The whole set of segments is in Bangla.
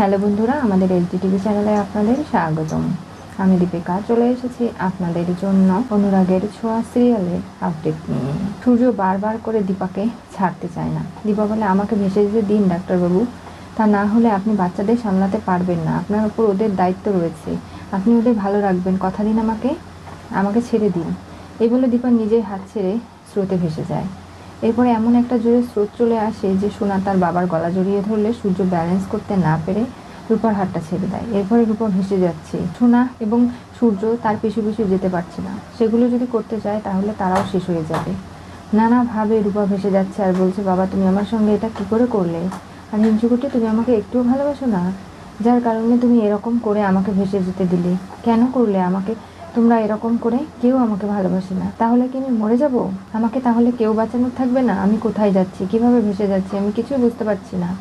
হ্যালো বন্ধুরা, আমাদের এলটি টিভি চ্যানেলে আপনাদের স্বাগতম। আমি দীপিকা, চলে এসেছি আপনাদের জন্য অনুরাগের ছোঁয়া সিরিয়ালের আপডেট নিয়ে। সূর্য বারবার করে দীপাকে ছাড়তে চায় না। দীপা বলে, আমাকে ভেসে যেতে দিন, ডাক্তারবাবু। তা না হলে আপনি বাচ্চাদের সামলাতে পারবেন না। আপনার উপর ওদের দায়িত্ব রয়েছে। আপনি ওদের ভালো রাখবেন। কথা দিন আমাকে। আমাকে ছেড়ে দিন। এই বলে দীপা নিজের হাত ছেড়ে স্রোতে ভেসে যায়। এরপরে এমন একটা জোরে স্রোত চলে আসে যে সোনা তার বাবার গলা জড়িয়ে ধরলে সূর্য ব্যালেন্স করতে না পেরে রূপার হাতটা ছেড়ে দেয়। এরপরে রূপা ভেসে যাচ্ছে। সোনা এবং সূর্য তার পিছু পিছু যেতে পারছে না। সেগুলো যদি করতে চায় তাহলে তারাও শেষ হয়ে যাবে। নানাভাবে রূপা ভেসে যাচ্ছে আর বলছে, বাবা, তুমি আমার সঙ্গে এটা কি করে করলে? আর হিংসুকুটি তুমি আমাকে একটুও ভালোবাসো না? যার কারণে তুমি এরকম করে আমাকে ভেসে যেতে দিলে। কেন করলে আমাকে? তোমরা এরকম করে কেউ আমাকে ভালোবাসে না। তাহলে কি আমি মরে যাব? আমাকে তাহলে কেউ বাঁচানোর থাকবে না? আমি কোথায় যাচ্ছি? কীভাবে ভেসে যাচ্ছি? আমি কিছুই বুঝতে পারছি না।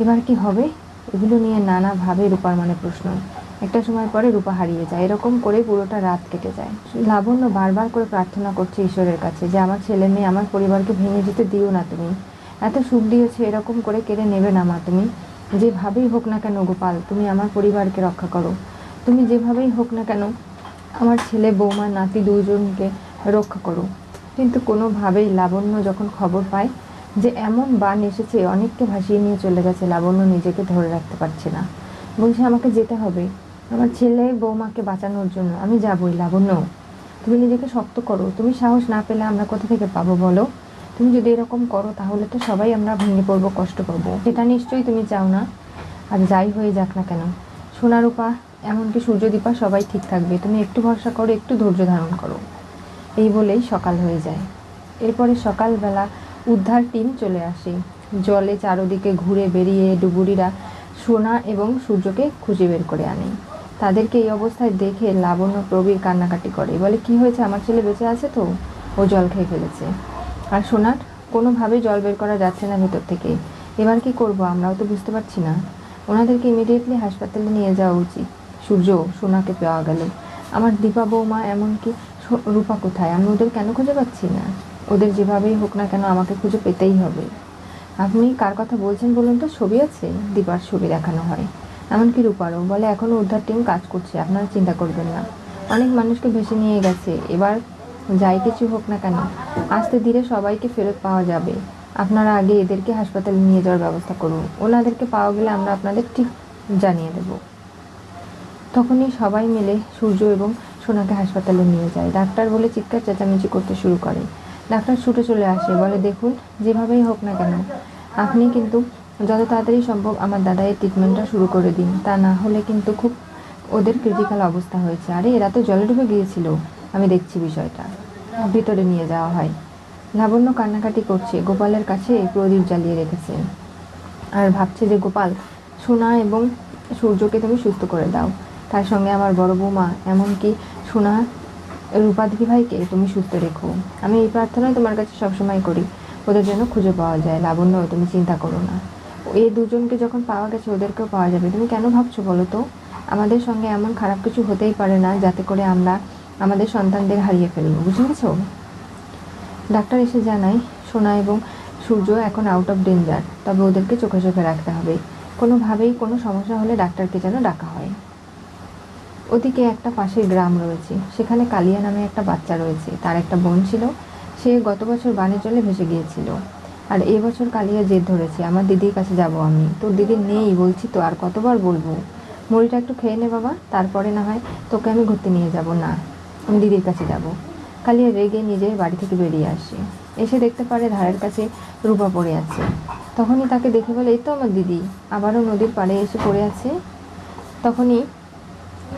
এবার কি হবে? এগুলো নিয়ে নানাভাবে রূপার মানে প্রশ্ন। একটা সময় পরে রূপা হারিয়ে যায়। এরকম করে পুরোটা রাত কেটে যায়। লাবণ্য বারবার করে প্রার্থনা করছে ঈশ্বরের কাছে যে, আমার ছেলে মেয়ে, আমার পরিবারকে ভেঙে যেতে দিও না তুমি। এত সুখ দিয়েছে, এরকম করে কেড়ে নেবে না মা তুমি। যেভাবেই হোক না কেন গোপাল, তুমি আমার পরিবারকে রক্ষা করো। তুমি যেভাবেই হোক না কেন আমার ছেলে, বৌমা, নাতি দুজনকে রক্ষা করো। কিন্তু কোনোভাবেই লাবণ্য যখন খবর পায় যে এমন বান এসেছে, অনেককে ভাসিয়ে নিয়ে চলে গেছে, লাবণ্য নিজেকে ধরে রাখতে পারছে না। বলছে, আমাকে যেতে হবে। আমার ছেলে, বৌমাকে বাঁচানোর জন্য আমি যাবই, লাবণ্য। তুমি নিজেকে শক্ত করো। তুমি সাহস না পেলে আমরা কোথা থেকে পাবো বলো? তুমি যদি এরকম করো, তাহলে তো সবাই আমরা ভেঙে পড়ব, কষ্ট পাবো। সেটা নিশ্চয়ই তুমি চাও না? আর যাই হয়ে যাক না কেন। সোনারূপা এমনকি সূর্যদীপা সবাই ঠিক থাকবে। তুমি একটু ভরসা করো, একটু ধৈর্য ধারণ করো। এই বলেই সকাল হয়ে যায়। এরপরে সকালবেলা উদ্ধার টিম চলে আসে। জলে চারদিকে ঘুরে বেরিয়ে ডুবুরিরা সোনা এবং সূর্যকে খুঁজে বের করে আনে। তাদেরকে এই অবস্থায় দেখে লাবণ্য প্রবীর কান্নাকাটি করে। বলে, কি হয়েছে? আমার ছেলে বেঁচে আছে তো? ও জল খেয়ে ফেলেছে। আর সোনার, কোনোভাবেই জল বের করা যাচ্ছে না ভেতর থেকে। এবার কি করব? আমরাও তো বুঝতে পারছি না। ওনাদেরকে ইমিডিয়েটলি হাসপাতালে নিয়ে যাওয়া উচিত। সূর্য সোনাকে পাওয়া গেল। আমার দীপা বৌমা এমনকি রূপা কোথায়? আমি ওদের কেন খুঁজে পাচ্ছি না? ওদের যেভাবেই হোক না কেন আমাকে খুঁজে পেতেই হবে। আপনি কার কথা বলছেন বলুন তো? ছবি আছে? দীপার ছবি দেখানো হয়। এমনকি রূপারও বলে এখনও উদ্ধার টিম কাজ করছে, আপনারা চিন্তা করবেন না। অনেক মানুষকে ভেসে নিয়ে গেছে। এবার যাই কিছু হোক না কেন, আস্তে ধীরে সবাইকে ফেরত পাওয়া যাবে। আপনারা আগে এদেরকে হাসপাতালে নিয়ে যাওয়ার ব্যবস্থা করুন। ওনাদেরকে পাওয়া গেলে আমরা আপনাদের ঠিক জানিয়ে দেবো। তখনই সবাই মিলে সূর্য এবং সোনাকে হাসপাতালে নিয়ে যায়। ডাক্তার বলে চিৎকার, চেঁচামেচি করতে শুরু করে। ডাক্তার ছুটে চলে আসে, বলে, দেখুন, যেভাবেই হোক না কেন, আপনি কিন্তু যত তাড়াতাড়ি সম্ভব আমার দাদাইয়ের ট্রিটমেন্টটা শুরু করে দিন। তা না হলে কিন্তু খুব ওদের ক্রিটিক্যাল অবস্থা হয়েছে। আরে, এরা তো জলে ডুবে গিয়েছিল। আমি দেখছি বিষয়টা। ভিতরে নিয়ে যাওয়া হয়। লাবণ্য কান্নাকাটি করছে। গোপালের কাছে প্রদীপ জ্বালিয়ে রেখেছে। আর ভাবছে যে, গোপাল, সোনা এবং সূর্যকে তুমি সুস্থ করে দাও। তার সঙ্গে আমার বড় বৌমা, এমনকি সোনা রূপাদিদি ভাইকে তুমি সুস্থ রেখো। আমি এই প্রার্থনাই তোমার কাছে সবসময় করি। ওদের জন্য খুঁজে পাওয়া যায়। লাবণ্য, তুমি চিন্তা করো না। এই দুজনকে যখন পাওয়া গেছে, ওদেরকেও পাওয়া যাবে। তুমি কেন ভাবছ বলো তো? আমাদের সঙ্গে এমন খারাপ কিছু হতেই পারে না, যাতে করে আমরা আমাদের সন্তানদের হারিয়ে ফেলব বুঝে গেছো? ডাক্তার এসে জানায়, সোনা এবং সূর্য এখন আউট অফ ডেঞ্জার তবে ওদেরকে চোখে চোখে রাখতে হবে। কোনোভাবেই কোনো সমস্যা হলে ডাক্তারকে যেন ডাকা হয়। ওদিকে একটা পাশের গ্রাম রয়েছে। সেখানে কালিয়া নামে একটা বাচ্চা রয়েছে। তার একটা বোন ছিল। সে গত বছর বানে জলে ভেসে গিয়েছিল। আর এবছর কালিয়া জেদ ধরেছে, আমার দিদির কাছে যাব আমি। তোর দিদি নেই, বলছি তো, আর কতবার বলব? মুড়িটা একটু খেয়ে নে বাবা, তারপরে না হয় তোকে আমি ঘুরতে নিয়ে যাব। না, আমি দিদির কাছে যাব। কালিয়া রেগে নিজের বাড়ি থেকে বেরিয়ে আসে। এসে দেখতে পারে ধারের কাছে রূপা পড়ে আছে। তখনই তাকে দেখে বলে, এই তো আমার দিদি। আবারও নদীর পাড়ে এসে পড়ে আছে। তখনই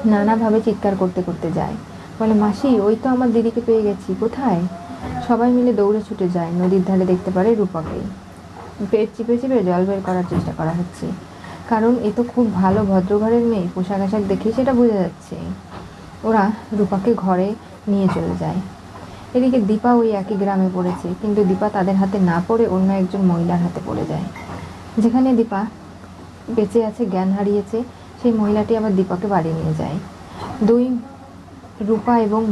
নানাভাবে চিৎকার করতে করতে যায়। বলে, মাসি, ওই তো আমার দিদিকে পেয়ে গেছি, কোথায়? সবাই মিলে দৌড়ে ছুটে যায়, নদীর ধারে দেখতে পারে রূপাকে। পেট চিপে চিপে জল বের করার চেষ্টা করা হচ্ছে। কারণ এ তো খুব ভালো ভদ্রঘরের মেয়ে, পোশাক আশাক দেখেই সেটা বোঝা যাচ্ছে। ওরা রূপাকে ঘরে নিয়ে চলে যায়। এদিকে দীপা ওই একই গ্রামে পড়েছে, কিন্তু দীপা তাদের হাতে না পড়ে অন্য একজন মহিলার হাতে পড়ে যায়। যেখানে দীপা বেঁচে আছে, জ্ঞান হারিয়েছে সেই মহিলাটি আবার দীপাকে বাড়ি নিয়ে যায়। দুই রূপা এবং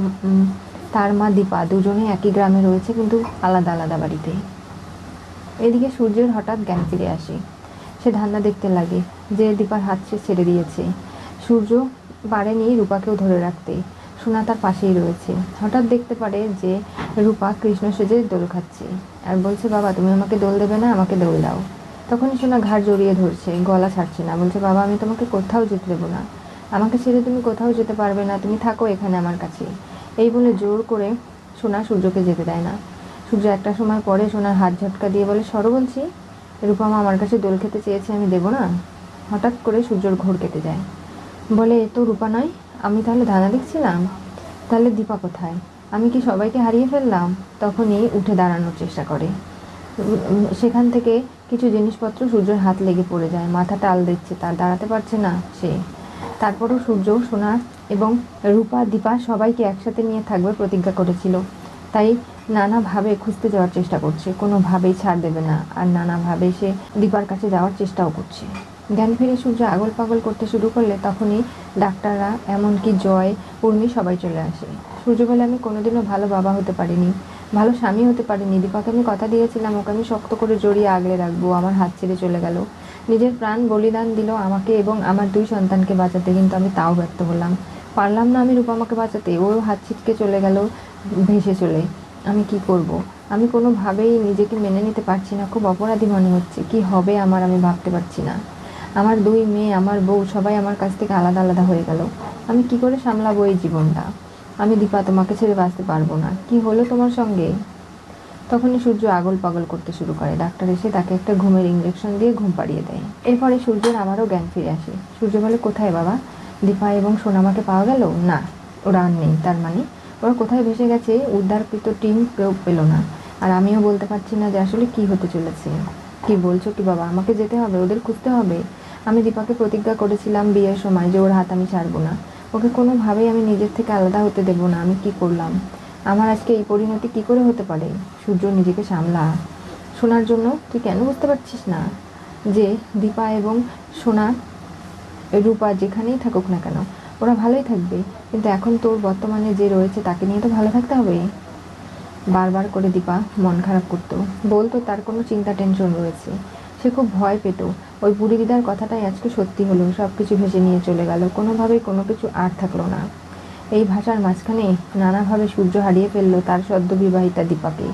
তার মা দীপা দুজনে একই গ্রামে রয়েছে, কিন্তু আলাদা আলাদা বাড়িতে। এদিকে সূর্যের হঠাৎ জ্ঞান ফিরে আসে। সে ধান্দা দেখতে লাগে যে দীপার হাত সে ছেড়ে দিয়েছে। সূর্য পারেনি রূপাকেও ধরে রাখতে সোনা তার পাশেই রয়েছে। হঠাৎ দেখতে পারে যে রূপা কৃষ্ণ সেজে দোল খাচ্ছে। আর বলছে, বাবা, তুমি আমাকে দোল দেবে না, আমাকে দোল দাও। তখনই সোনা ঘাড় জড়িয়ে ধরছে গলা ছাড়ছে না। বলছে, বাবা, আমি তোমাকে কোথাও যেতে দেবো না। আমাকে ছেড়ে তুমি কোথাও যেতে পারবে না। তুমি থাকো এখানে আমার কাছে। এই বলে জোর করে সোনা সূর্যকে যেতে দেয় না। সূর্য একটা সময় পরে সোনার হাত ঝটকা দিয়ে বলে, সরো বলছি রূপামা আমার কাছে দোল খেতে চেয়েছে, আমি দেবো না? হঠাৎ করে সূর্যর ঘোর কেটে যায়। বলে, এ তো রূপা নয়, আমি তাহলে ধানা দেখছিলাম। তাহলে দীপা কোথায়? আমি কি সবাইকে হারিয়ে ফেললাম? তখনই উঠে দাঁড়ানোর চেষ্টা করে। সেখান থেকে কিছু জিনিসপত্র সূর্যের হাত লেগে পড়ে যায়, মাথা টাল দিচ্ছে, তার দাঁড়াতে পারছে না সে। তারপরও সূর্য সোনা এবং রূপা, দীপা সবাইকে একসাথে নিয়ে থাকবে প্রতিজ্ঞা করেছিল। তাই নানাভাবে খুঁজতে যাওয়ার চেষ্টা করছে, কোনোভাবেই ছাড় দেবে না আর নানাভাবে সে দীপার কাছে যাওয়ার চেষ্টাও করছে। জ্ঞান ফিরে সূর্য আগল পাগল করতে শুরু করলে তখনই ডাক্তাররা, এমনকি জয় উর্মি সবাই চলে আসে। সূর্য বলে, আমি কোনোদিনও ভালো বাবা হতে পারিনি। ভালো স্বামী হতে পারিনি। দীপাকে আমি কথা দিয়েছিলাম, ওকে আমি শক্ত করে জড়িয়ে আগলে রাখব, আমার হাত ছেড়ে চলে গেল। নিজের প্রাণ বলিদান দিল আমাকে এবং আমার দুই সন্তানকে বাঁচাতে, কিন্তু আমি তাও ব্যর্থ হলাম। পারলাম না আমি রূপামাকে বাঁচাতে, ও হাত ছিটকে চলে গেল, ভেসে চলে। আমি কি করব। আমি কোনোভাবেই নিজেকে মেনে নিতে পারছি না, খুব অপরাধী মনে হচ্ছে। কি হবে আমার আমি ভাবতে পারছি না। আমার দুই মেয়ে, আমার বউ, সবাই আমার কাছ থেকে আলাদা আলাদা হয়ে গেল। আমি কি করে সামলাবো এই জীবনটা? আমি দীপা তোমাকে ছেড়ে বাঁচতে পারব না। কি হলো তোমার সঙ্গে? তখনই সূর্য আগল পাগল করতে শুরু করে। ডাক্তার এসে তাকে একটা ঘুমের ইঞ্জেকশন দিয়ে ঘুম পাড়িয়ে দেয়। এরপরে সূর্যের আমারও জ্ঞান ফিরে আসে। সূর্য বলে, কোথায় বাবা? দীপা এবং সোনামাকে পাওয়া গেল? না, ওরা আর নেই। তার মানে? ওরা কোথায় ভেসে গেছে? উদ্ধারকৃত টিম কেউ পেল না। আর আমিও বলতে পারছি না যে আসলে কি হতে চলেছে। কি বলছো কি বাবা? আমাকে যেতে হবে, ওদের খুঁজতে হবে। আমি দীপাকে প্রতিজ্ঞা করেছিলাম বিয়ের সময় যে ওর হাত আমি ছাড়বো না। ওকে কোনোভাবেই আমি নিজের থেকে আলাদা হতে দেবো না, আমি কি করলাম? আমার আজকে এই পরিণতি কি করে হতে পারে? সূর্য নিজেকে সামলা। শোনার জন্য তুই কেন বুঝতে পারছিস না যে দীপা এবং সোনা, রূপা যেখানেই থাকুক না কেন, ওরা ভালোই থাকবে। কিন্তু এখন তোর বর্তমানে যে রয়েছে তাকে নিয়ে তো ভালো থাকতে হবে। বারবার করে দীপা মন খারাপ করতো। বলতো তার কোনো চিন্তা টেনশন রয়েছে। সে খুব ভয় পেত। ওই বুড়ি দিদার কথাটাই আজকে সত্যি হলো সব কিছু ভেসে নিয়ে চলে গেল। কোনোভাবেই কোনো কিছু আর থাকল না। এই ভাষার মাঝখানে নানাভাবে সূর্য হারিয়ে ফেলল তার সদ্য বিবাহিতা দীপাকে।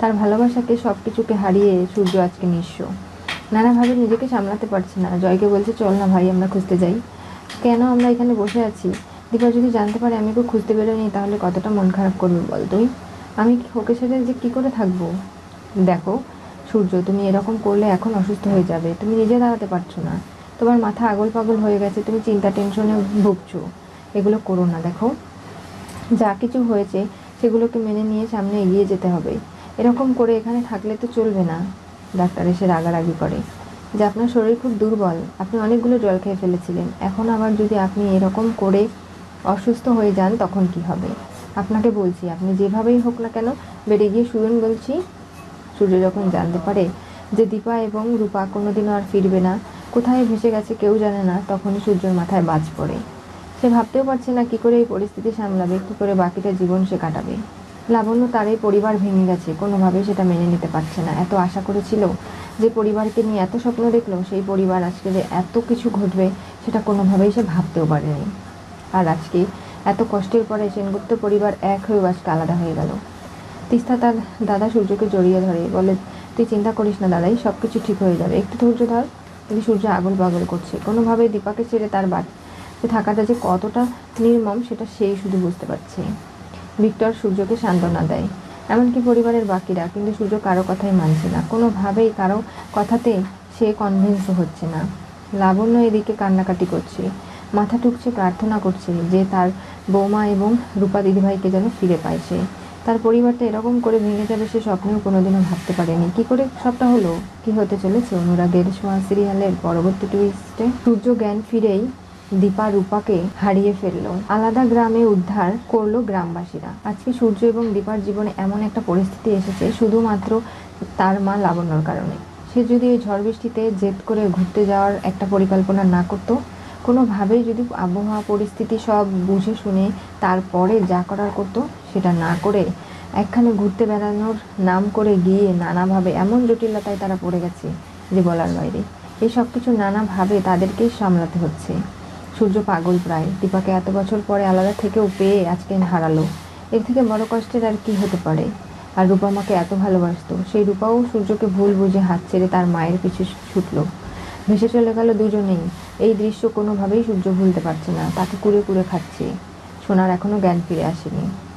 তার ভালোবাসাকে সব কিছুকে হারিয়ে সূর্য আজকে নিঃস্ব। নানাভাবে নিজেকে সামলাতে পারছে না। জয়কে বলছে, চল না ভাই, আমরা খুঁজতে যাই। কেন আমরা এখানে বসে আছি? দীপা যদি জানতে পারে আমি ওকে খুঁজতে বেরোয়নি তাহলে কতটা মন খারাপ করবে বল তুই? আমি ওকে ছেড়ে যে কী করে থাকব? দেখো সূর্য, তুমি এরকম করলে এখন অসুস্থ হয়ে যাবে। তুমি নিজে দাঁড়াতে পারছ না। তোমার মাথা আগল পাগল হয়ে গেছে, তুমি চিন্তা, টেনশনে ভুগছো। এগুলো করো না, দেখো। যা কিছু হয়েছে, সেগুলোকে মেনে নিয়ে সামনে এগিয়ে যেতে হবে। এরকম করে এখানে থাকলে তো চলবে না, ডাক্তার এসে রাগারাগি করে। যে আপনার শরীর খুব দুর্বল, আপনি অনেকগুলো জল খেয়ে ফেলেছিলেন। এখন আবার যদি আপনি এরকম করে অসুস্থ হয়ে যান, তখন কি হবে? আপনাকে বলছি, আপনি যেভাবেই হোক না কেন, বেড়ে গিয়ে শুনুন বলছি। সূর্য যখন জানতে পারে যে দীপা এবং রূপা কোনোদিনও আর ফিরবে না, কোথায় ভেসে গেছে কেউ জানে না, তখনই সূর্যের মাথায় বাজ পড়ে। সে ভাবতেও পারছে না কি করে এই পরিস্থিতি সামলাবে, কী করে বাকিটা জীবন সে কাটাবে। লাবণ্য তার এই পরিবার ভেঙে গেছে কোনোভাবেই সেটা মেনে নিতে পারছে না। এত আশা করেছিল যে পরিবারকে নিয়ে এত স্বপ্ন দেখল, সেই পরিবার আজকে যে এত কিছু ঘটবে, সেটা কোনোভাবেই সে ভাবতেও পারেনি। আর আজকে এত কষ্টের পরে সেনগুপ্ত পরিবার এক হয়ে আজকে আলাদা হয়ে গেল। তিস্তা তার দাদা সূর্যকে জড়িয়ে ধরে। বলে, তুই চিন্তা করিস না দাদাই সব কিছু ঠিক হয়ে যাবে। একটু ধৈর্য ধর কিন্তু সূর্য আগল পাগল করছে। কোনোভাবেই দীপাকে ছেড়ে তার বাড়ি থাকাটা যে কতটা নির্মম, সেটা সেই শুধু বুঝতে পারছে। ভিক্টর সূর্যকে সান্ত্বনা দেয়। এমনকি পরিবারের বাকিরা, কিন্তু সূর্য কারও কথাই মানছে না। কোনোভাবেই কারও কথাতে সে কনভিন্স হচ্ছে না। লাবণ্য এদিকে কান্নাকাটি করছে। মাথা টুকছে প্রার্থনা করছে যে তার বৌমা এবং রূপা দিদিভাইকে যেন ফিরে পায় সে। তার পরিবারটা এরকম করে ভেঙে যাবে সে স্বপ্নেও কোনোদিনও ভাবতে পারেনি। কি করে সবটা হলো? কি হতে চলেছে অনুরাগের সোয়া সিরিয়ালের পরবর্তী টুইস্টে সূর্য জ্ঞান ফিরেই দীপা রূপাকে হারিয়ে ফেলল। আলাদা গ্রামে উদ্ধার করল গ্রামবাসীরা। আজকে সূর্য এবং দীপার জীবনে এমন একটা পরিস্থিতি এসেছে, শুধুমাত্র তার মা লাবণ্যর কারণে। সে যদি এই ঝড় বৃষ্টিতে জেদ করে ঘুরতে যাওয়ার একটা পরিকল্পনা না করতো, কোনোভাবেই যদি আবহাওয়া পরিস্থিতি সব বুঝে শুনে তারপরে যা করার করতো সেটা না করে একখানে ঘুরতে বেড়ানোর নাম করে গিয়ে নানাভাবে, এমন জটিলতায় তারা পড়ে গেছে যে বলার বাইরে। এই সব কিছু নানাভাবে তাদেরকেই সামলাতে হচ্ছে। সূর্য পাগল প্রায়। দীপাকে এত বছর পরে আলাদা থেকেও পেয়ে আজকে হারালো। এর থেকে বড় কষ্টের আর কি হতে পারে? আর রূপা মাকে এত ভালোবাসতো। সেই রূপাও সূর্যকে ভুল বুঝে হাত ছেড়ে তার মায়ের পিছু ছুটলো। ভেসে চলে গেল দুজনেই। এই দৃশ্য কোনোভাবেই সূর্য ভুলতে পারছে না। তাকে কুড়ে কুড়ে খাচ্ছে। সোনার এখনও জ্ঞান ফিরে আসেনি।